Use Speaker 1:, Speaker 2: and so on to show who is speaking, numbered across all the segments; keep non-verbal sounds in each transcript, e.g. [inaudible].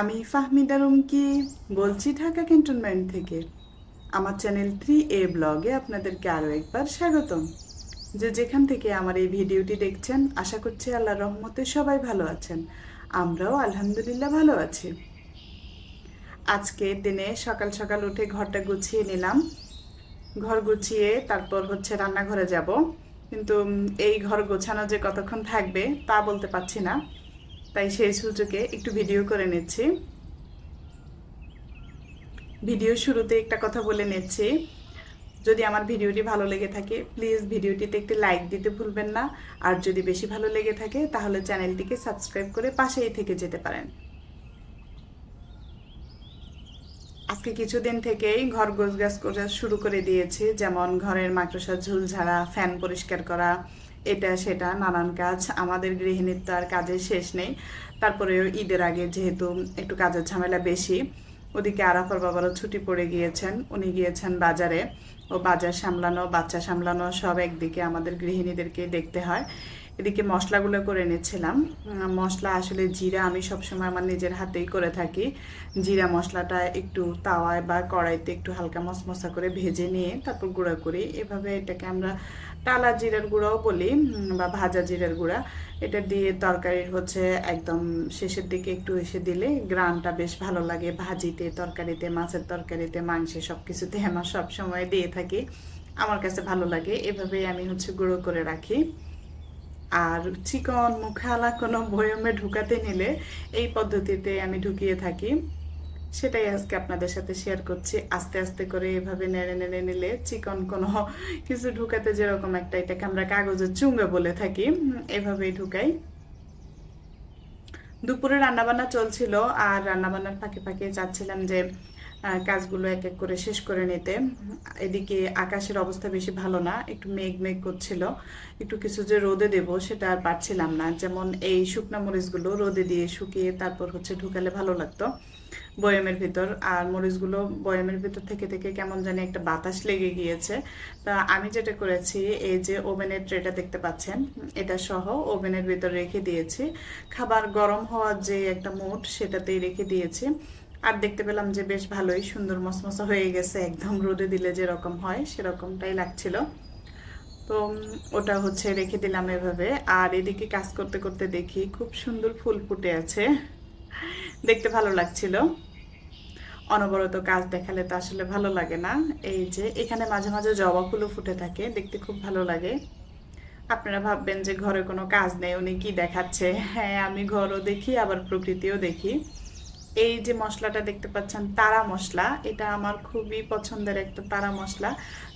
Speaker 1: আমি ফাহমিদা রুমকি বলছি ঢাকা ক্যান্টনমেন্ট থেকে? আমার চ্যানেল থ্রি এ ব্লগে আপনাদেরকে আরও একবার স্বাগতম। যে যেখান থেকে আমার এই ভিডিওটি দেখছেন, আশা করছি আল্লাহ রহমতে সবাই ভালো আছেন। আমরাও আলহামদুলিল্লাহ ভালো আছি। আজকের দিনে সকাল সকাল উঠে ঘরটা গুছিয়ে নিলাম। ঘর গুছিয়ে তারপর হচ্ছে রান্নাঘরে যাব। কিন্তু এই ঘর গোছানো যে কতক্ষণ থাকবে তা বলতে পারছি না। তাই সেই সুযোগে একটু ভিডিও করে নিচ্ছি। ভিডিও শুরুতে একটা কথা বলে নিচ্ছি। যদি আমার ভিডিওটি ভালো লেগে থাকে প্লিজ ভিডিওটিতে একটি লাইক দিতে ভুলবেন না। আর যদি বেশি ভালো লেগে থাকে, তাহলে চ্যানেলটিকে সাবস্ক্রাইব করে পাশেই থেকে যেতে পারেন। আজকে কিছুদিন থেকেই ঘর গোছগাছ করা শুরু করে দিয়েছি। যেমন ঘরের মাকড়সা ঝুল ঝাড়া ফ্যান পরিষ্কার করা এটা, সেটা, নানান কাজ আমাদের গৃহিণীর তো আর কাজের শেষ নেই। তারপরেও ঈদের আগে যেহেতু একটু কাজের ঝামেলা বেশি ওদিকে আরাফার বাবারও ছুটি পড়ে গিয়েছেন। উনি গিয়েছেন বাজারে। ও বাজার সামলানো বাচ্চা সামলানো সব একদিকে আমাদের গৃহিণীদেরকে দেখতে হয়। এদিকে মশলাগুলো করে উম, মশলা আসলে জিরা আমি সবসময় আমার নিজের হাতেই করে থাকি। জিরা মশলাটা একটু তাওয়ায় বা কড়াইতে একটু হালকা মশমশা করে ভেজে নিয়ে তারপর গুঁড়া করি। এভাবে এটাকে আমরা টালা জিরার গুঁড়াও বলি বা ভাজা জিরার গুঁড়া। এটা দিয়ে তরকারির হচ্ছে একদম শেষের দিকে একটু এসে দিলে গ্রানটা বেশ ভালো লাগে। ভাজিতে, তরকারিতে, মাছের তরকারিতে, মাংসে সব কিছুতে আমার সব সময় দিয়ে থাকি। আমার কাছে ভালো লাগে। এভাবেই আমি হচ্ছে গুঁড়ো করে রাখি। আর চিকন মুখালা কোনো বয়মে ঢুকাতে নিলে এই পদ্ধতিতে আমি ঢুকিয়ে থাকি। সেটাই আজকে আপনাদের সাথে শেয়ার করছি। আস্তে আস্তে করে এভাবে নেড়ে নেড়ে নিলে চিকন কোনো কিছু ঢুকাতে যেরকম একটা এটাকে আমরা কাগজের চুঙ্গে বলে থাকি, এভাবেই ঢুকাই। দুপুরে রান্নাবান্না চলছিল আর রান্নাবান্নার ফাঁকে ফাঁকে চাচ্ছিলাম যে কাজগুলো এক এক করে শেষ করে নিতে। এদিকে আকাশের অবস্থা বেশি ভালো না, একটু মেঘ মেঘ করছিল। একটু কিছু যে রোদে দেব সেটা আর পারছিলাম না। যেমন এই শুকনা মরিচগুলো রোদে দিয়ে শুকিয়ে তারপর হচ্ছে ঢুকালে ভালো লাগতো বয়ামের ভিতর। আর মরিচগুলো বয়ামের ভিতর থেকে থেকে কেমন জানি একটা বাতাস লেগে গিয়েছে। তা আমি যেটা করেছি, এই যে ওভেনের ট্রেটা দেখতে পাচ্ছেন, এটা সহ ওভেনের ভিতর রেখে দিয়েছি। খাবার গরম হওয়ার যে একটা মুড, সেটাতেই রেখে দিয়েছি। আর দেখতে পেলাম যে বেশ ভালোই সুন্দর মসমসা হয়ে গেছে। একদম রোদে দিলে যেরকম হয়, সেরকমটাই লাগছিল। তো ওটা হচ্ছে রেখে দিলাম এভাবে। আর এদিকে কাজ করতে করতে দেখি খুব সুন্দর ফুল ফুটে আছে। দেখতে ভালো লাগছিল। অনবরত কাজ দেখালে তো আসলে ভালো লাগে না। এই যে, এখানে মাঝে মাঝে জবা ফুলও ফুটে থাকে, দেখতে খুব ভালো লাগে। আপনারা ভাববেন যে ঘরে কোনো কাজ নেই, উনি কি দেখাচ্ছে? হ্যাঁ আমি ঘরও দেখি, আবার প্রকৃতিও দেখি। এই যে মশলাটা দেখতে পাচ্ছেন, তারা মশলা, এটা আমার খুবই পছন্দের একটা তারা মশলা।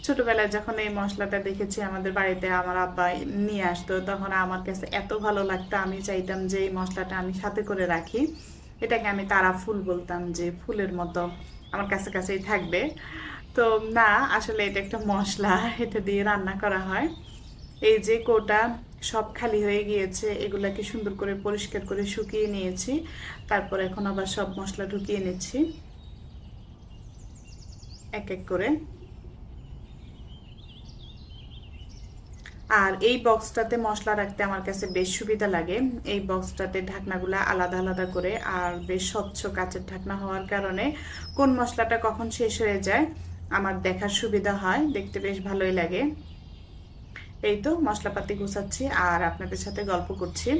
Speaker 1: ছোটবেলায় যখন এই মশলাটা দেখেছি আমাদের বাড়িতে আমার আব্বা নিয়ে আসতো, তখন আমার কাছে এত ভালো লাগতো, আমি চাইতাম যে এই মশলাটা আমি সাথে করে রাখি। এটাকে আমি তারা ফুল বলতাম যে ফুলের মতো আমার কাছে কাছেই থাকবে। তো না, আসলে এটা একটা মশলা, এটা দিয়ে রান্না করা হয়। এই যে কোটা সব খালি হয়ে গিয়েছে, এগুলাকে সুন্দর করে পরিষ্কার করে শুকিয়ে নিয়েছি। তারপর এখন আবার সব মশলা ঢুকিয়ে নিচ্ছি। এক এক করে। আর এই বক্সটাতে মশলা রাখতে আমার কাছে বেশ সুবিধা লাগে। এই বক্সটাতে ঢাকনাগুলো আলাদা আলাদা করে আর বেশ স্বচ্ছ কাচের ঢাকনা হওয়ার কারণে কোন মশলাটা কখন শেষ হয়ে যায়, আমার দেখার সুবিধা হয়, দেখতে বেশ ভালোই লাগে। এই তো মশলাপাতি গুছাচ্ছি আর আপনাদের সাথে গল্প করছি।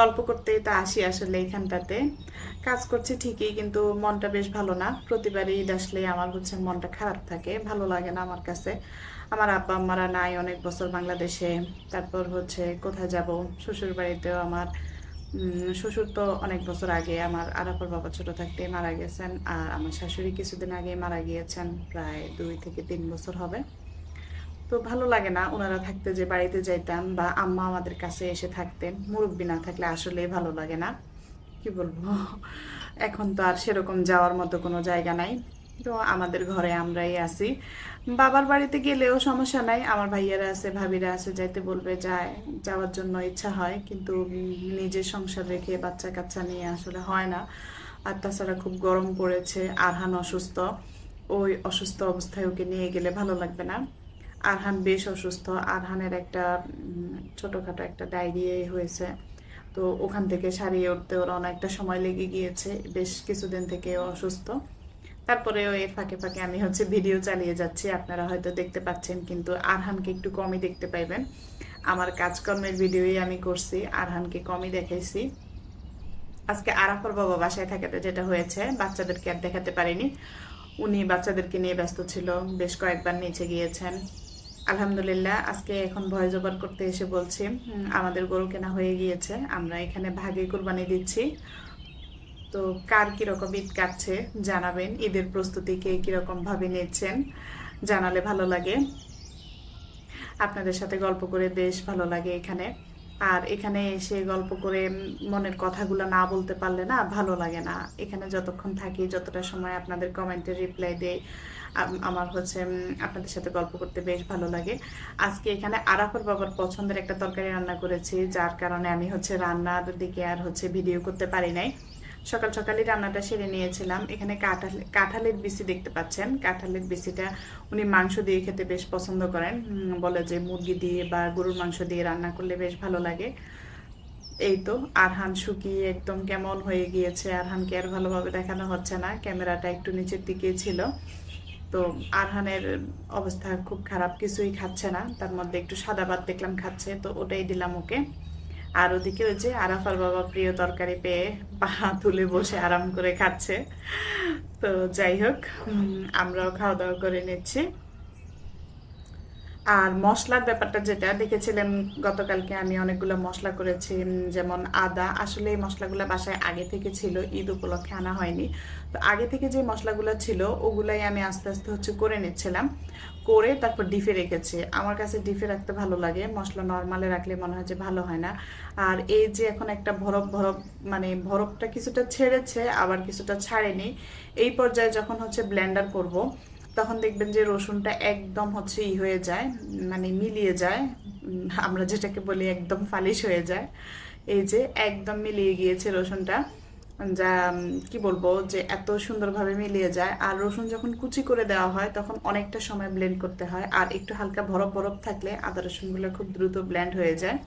Speaker 1: গল্প করতেই তো আসি আসলে এইখানটাতে কাজ করছি ঠিকই কিন্তু মনটা বেশ ভালো না। প্রতিবারই ঈদ আসলে আমার হচ্ছে মনটা খারাপ থাকে, ভালো লাগে না আমার কাছে। আমার আব্বা আম্মারা নাই অনেক বছর বাংলাদেশে, তারপর হচ্ছে কোথায় যাব? শ্বশুর বাড়িতেও আমার শ্বশুর তো অনেক বছর আগে আমার আরাপর বাবা ছোট থাকতে মারা গেছেন আর আমার শাশুড়ি কিছুদিন আগে মারা গিয়েছেন, প্রায় দুই থেকে তিন বছর হবে। তো ভালো লাগে না ওনারা থাকতে যে বাড়িতে যাইতাম বা আম্মা আমাদের কাছে এসে থাকতেন। মুরব্বি না থাকলে আসলেই ভালো লাগে না। কি বলব? এখন তো আর সেরকম যাওয়ার মতো কোনো জায়গা নাই। তো আমাদের ঘরে আমরাই আছি। বাবার বাড়িতে গেলেও সমস্যা নাই। আমার ভাইয়ারা আছে, ভাবিরা আছে, যাইতে বলবে, যায়, যাওয়ার জন্য ইচ্ছা হয়। কিন্তু নিজের সংসার রেখে বাচ্চা কাচ্চা নিয়ে আসলে হয় না। আর তাছাড়া খুব গরম পড়েছে, আরহান অসুস্থ। ওই অসুস্থ অবস্থায় ওকে নিয়ে গেলে ভালো লাগবে না। আরহান বেশ অসুস্থ। আরহানের একটা ছোটখাটো একটা ডায়রিয়া হয়েছে। তো ওখান থেকে সারিয়ে উঠতে ওর অনেকটা সময় লেগে গিয়েছে। বেশ কিছুদিন থেকে অসুস্থ। তারপরেও এর ফাঁকে ফাঁকে আমি হচ্ছে ভিডিও চালিয়ে যাচ্ছি। আপনারা হয়তো দেখতে পাচ্ছেন, কিন্তু আরহানকে একটু কমই দেখতে পাইবেন। আমার কাজকর্মের ভিডিওই আমি করছি, আরহানকে কমই দেখাইছি। আজকে আরাফার বাবা বাসায় থাকাতে যেটা হয়েছে, বাচ্চাদেরকে আর দেখাতে পারিনি। উনি বাচ্চাদেরকে নিয়ে ব্যস্ত ছিল, বেশ কয়েকবার নিচে গিয়েছেন। আলহামদুলিল্লাহ, আজকে এখন ভয় জবার করতে এসে বলছি আমাদের গরু কেনা হয়ে গিয়েছে, আমরা এখানে ভাগে কোরবানি দিচ্ছি। তো কার কীরকম ঈদ কাটছে জানাবেন, ঈদের প্রস্তুতি কে কীরকম ভাবে নিচ্ছেন জানালে ভালো লাগে। আপনাদের সাথে গল্প করে বেশ ভালো লাগে এখানে। আর এখানে এসে গল্প করে মনের কথাগুলো না বলতে পারলে না ভালো লাগে না। এখানে যতক্ষণ থাকি, যতটা সময় আপনাদের কমেন্টে রিপ্লাই আম- আমার হচ্ছে আপনাদের সাথে গল্প করতে বেশ ভালো লাগে। আজকে এখানে আরাফার বাবার পছন্দের একটা তরকারি রান্না করেছি, যার কারণে আমি হচ্ছে রান্নার দিকে আর হচ্ছে ভিডিও করতে পারি নাই। সকাল সকালই রান্নাটা সেরে নিয়েছিলাম। এখানে কাঁঠাল, কাঁঠালের বিচি দেখতে পাচ্ছেন। কাঁঠালের বিচিটা উনি মাংস দিয়ে খেতে বেশ পছন্দ করেন। বলে যে মুরগি দিয়ে বা গরুর মাংস দিয়ে রান্না করলে বেশ ভালো লাগে। এই তো, আরহান শুকিয়ে একদম কেমন হয়ে গিয়েছে। আরহানকে আর ভালোভাবে দেখানো হচ্ছে না। ক্যামেরাটা একটু নিচের দিকে ছিল। তো আরহানের অবস্থা খুব খারাপ, কিছুই খাচ্ছে না। তার মধ্যে একটু সাদা ভাত দেখলাম খাচ্ছে, তো ওটাই দিলাম ওকে। আর ওদিকে ওই যে আরাফার বাবা প্রিয় তরকারি পেয়ে পা তুলে বসে আরাম করে খাচ্ছে। তো যাই হোক আমরাও খাওয়া দাওয়া করে নিচ্ছি। আর মশলার ব্যাপারটা যেটা, দেখেছিলেন গতকালকে আমি অনেকগুলো মশলা করেছি যেমন আদা। আসলে এই মশলাগুলো বাসায় আগে থেকে ছিল, ঈদ উপলক্ষে আনা হয়নি। তো আগে থেকে যে মশলাগুলো ছিল, ওগুলাই আমি আস্তে আস্তে হচ্ছে করে নিচ্ছিলাম। করে তারপর ডিফে রেখেছি। আমার কাছে ডিফে রাখতে ভালো লাগে, মশলা নর্মালে রাখলে মনে হয় যে ভালো হয় না। আর এই যে এখন একটা ভরপ ভরপ মানে ভরপটা কিছুটা ছেড়েছে, আবার কিছুটা ছাড়েনি। এই পর্যায়ে যখন হচ্ছে ব্লেন্ডার করব তখন দেখবেন যে রসুনটা একদম হচ্ছে ই হয়ে যায় মানে মিলিয়ে যায় আমরা যেটাকে বলি একদম ফালিশ হয়ে যায়। এই যে একদম মিলিয়ে গিয়েছে রসুনটা, যা কি বলব যে এত সুন্দরভাবে মিলিয়ে যায়। আর রসুন যখন কুচি করে দেওয়া হয় তখন অনেকটা সময় ব্লেন্ড করতে হয়, আর একটু হালকা বরফ বরফ থাকলে আদা রসুনগুলো খুব দ্রুত ব্লেন্ড হয়ে যায়।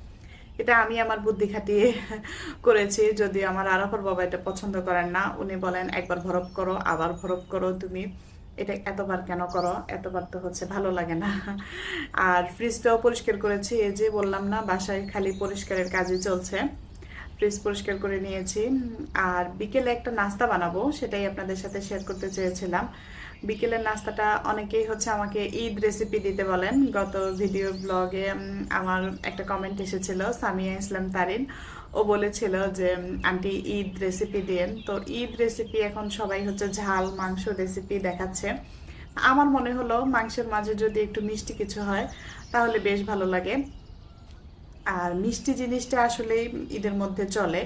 Speaker 1: এটা আমি আমার বুদ্ধি খাটিয়ে [laughs] করেছি যদি আমার আরাফার বাবা এটা পছন্দ করেন না। উনি বলেন, একবার ভরপ করো, আবার ভরপ করো তুমি। এটা এতবার কেন করো? এতবার তো হচ্ছে ভালো লাগে না। আর ফ্রিজটাও পরিষ্কার করেছি, এই যে বললাম না, বাসায় খালি পরিষ্কারের কাজই চলছে। ফ্রিজ পরিষ্কার করে নিয়েছি। আর বিকেলে একটা নাস্তা বানাবো, সেটাই আপনাদের সাথে শেয়ার করতে চেয়েছিলাম। বিকেলের নাস্তাটা অনেকেই হচ্ছে আমাকে ঈদ রেসিপি দিতে বলেন। গত ভিডিও ব্লগে আমার একটা কমেন্ট এসেছিল, সামিয়া ইসলাম তারিন। ও বলেছিল যে, আন্টি, ঈদ রেসিপি দেন। তো ঈদ রেসিপি এখন সবাই হচ্ছে ঝাল, মাংস রেসিপি দেখাচ্ছে। আমার মনে হলো মাংসের মাঝে যদি একটু মিষ্টি কিছু হয়, তাহলে বেশ ভালো লাগে। আর মিষ্টি জিনিসটা আসলেই ঈদের মধ্যে চলে।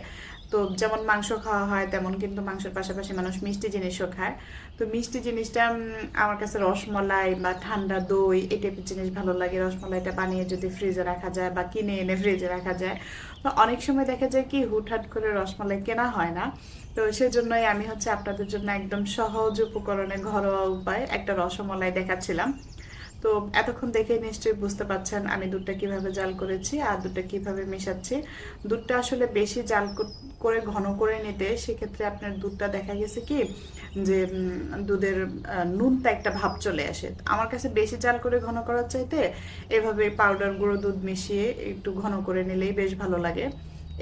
Speaker 1: তো যেমন মাংস খাওয়া হয়, তেমন কিন্তু মাংসের পাশাপাশি মানুষ মিষ্টি জিনিসও খায়। তো মিষ্টি জিনিসটা আমার কাছে রসমলাই বা ঠান্ডা দই এই টাইপের জিনিস ভালো লাগে। রসমলাইটা বানিয়ে যদি ফ্রিজে রাখা যায় বা কিনে এনে ফ্রিজে রাখা যায়। তো অনেক সময় দেখা যায় কি, হুটহাট করে রসমালাই কেনা হয় না। তো সেজন্যই আমি হচ্ছে আপনাদের জন্য একদম সহজ উপকরণে ঘরোয়া উপায় একটা রসমলাই দেখাচ্ছিলাম। তো এতক্ষণ দেখে নিশ্চয়ই বুঝতে পারছেন আমি দুধটা কীভাবে জাল করেছি আর দুধটা কীভাবে মেশাচ্ছি। দুধটা আসলে বেশি জাল করে ঘন করে নিতে সেক্ষেত্রে আপনার দুধটা দেখা গেছে কি যে দুধের নুনটা একটা ভাব চলে আসে। আমার কাছে বেশি জাল করে ঘন করার চাইতে এভাবে পাউডার গুঁড়ো দুধ মিশিয়ে একটু ঘন করে নিলেই বেশ ভালো লাগে।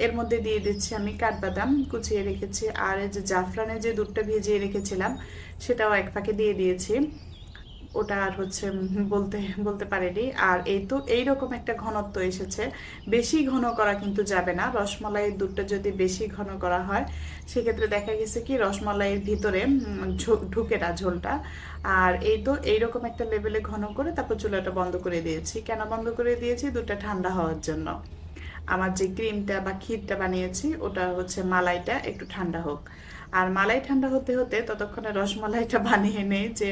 Speaker 1: এর মধ্যে দিয়ে দিচ্ছি আমি কাঠবাদাম কুচিয়ে রেখেছি আর এই যে জাফরানে যে দুধটা ভিজিয়ে রেখেছিলাম সেটাও এক ফাঁকে দিয়ে দিয়েছি। ওটা আর হচ্ছে বলতে বলতে পারেনি। আর এই তো, এইরকম একটা ঘনত্ব এসেছে। বেশি ঘন করা কিন্তু যাবে না। রসমলাইয়ের দুধটা যদি বেশি ঘন করা হয়, সেক্ষেত্রে দেখা গেছে কি, রসমলাইয়ের ভিতরে ঢুকে না ঝোলটা। আর এই তো, এইরকম একটা লেভেলে ঘন করে তারপর চুলাটা বন্ধ করে দিয়েছি। কেন বন্ধ করে দিয়েছি? দুধটা ঠান্ডা হওয়ার জন্য। আমার যে ক্রিমটা বা ক্ষীরটা বানিয়েছি, ওটা হচ্ছে মালাইটা, একটু ঠান্ডা হোক। আর মালাই ঠান্ডা হতে হতে ততক্ষণে রসমালাইটা বানিয়ে নেই যে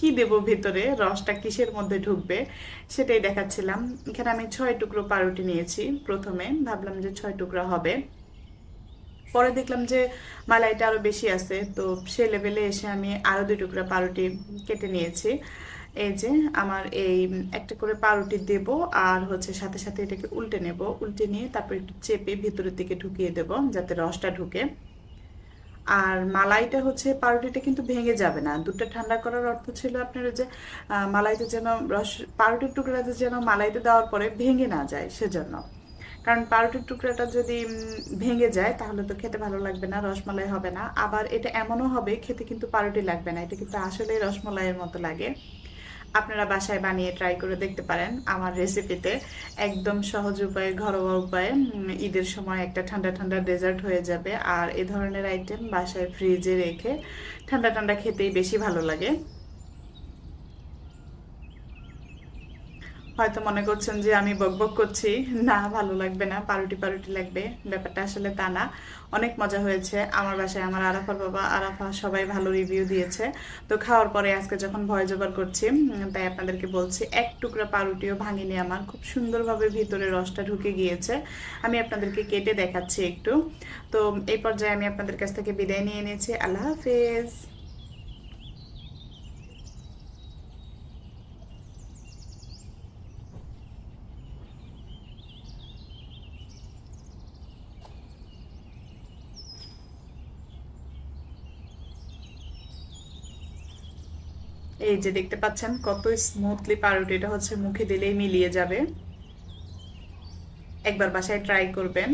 Speaker 1: কি দেব ভেতরে? রসটা কিসের মধ্যে ঢুকবে? সেটাই দেখাচ্ছিলাম। এখানে আমি ছয় টুকরো পাউরুটি নিয়েছি প্রথমে। ভাবলাম যে ছয় টুকরো হবে। পরে দেখলাম যে মালাইটা আরও বেশি আছে। তো সে লেভেলে এসে আমি আরও দুই টুকরা পাউরুটি কেটে নিয়েছি। এই যে আমার এই একটা করে পাউরুটি দেব আর হচ্ছে সাথে সাথে এটাকে উল্টে নেব। উল্টে নিয়ে তারপর একটু চেপে ভিতরের দিকে ঢুকিয়ে দেব যাতে রসটা ঢুকে। আর মালাইটা হচ্ছে পাউরুটিটা কিন্তু ভেঙে যাবে না। দুধটা ঠান্ডা করার অর্থ ছিল আপনার যে মালাইটা যেন রস, পাউরুটির টুকরাতে যেন মালাইতে দেওয়ার পরে ভেঙে না যায় সেজন্য। কারণ পাউরুটির টুকরাটা যদি ভেঙে যায় তাহলে তো খেতে ভালো লাগবে না, রসমালাই হবে না। আবার এটা এমনও হবে, খেতে কিন্তু পাউরুটি লাগবে না। এটা কিন্তু আসলেই রসমালাইয়ের মতো লাগে। আপনারা বাসায় বানিয়ে ট্রাই করে দেখতে পারেন আমার রেসিপিতে একদম সহজ উপায়ে, ঘরোয়া উপায়ে ঈদের সময় একটা ঠান্ডা ঠান্ডা ডেজার্ট হয়ে যাবে। আর এ ধরনের আইটেম বাসায় ফ্রিজে রেখে ঠান্ডা ঠান্ডা খেতেই বেশি ভালো লাগে। হয়তো মনে করছেন যে আমি বকবক করছি। না, ভালো লাগবে না, পারুটি পারুটি লাগবে। ব্যাপারটা আসলে তা না। অনেক মজা হয়েছে। আমার বাসায় আমার আরাফার বাবা, আরাফা সবাই ভালো রিভিউ দিয়েছে। তো খাওয়ার পরে আজকে যখন ভয় জোগাড় করছি তাই আপনাদেরকে বলছি, এক টুকরা পাউরুটিও ভাঙিনি আমার। খুব সুন্দরভাবে ভিতরে রসটা ঢুকে গিয়েছে। আমি আপনাদেরকে কেটে দেখাচ্ছি একটু। তো এই পর্যায়ে আমি আপনাদের কাছ থেকে বিদায় নিয়ে নিয়েছি। আল্লাহ হাফেজ। এই যে দেখতে পাচ্ছেন, কত স্মুথলি পারুট এটা হচ্ছে মুখে দিলেই মিলিয়ে যাবে। একবার বাসায় ট্রাই করবেন।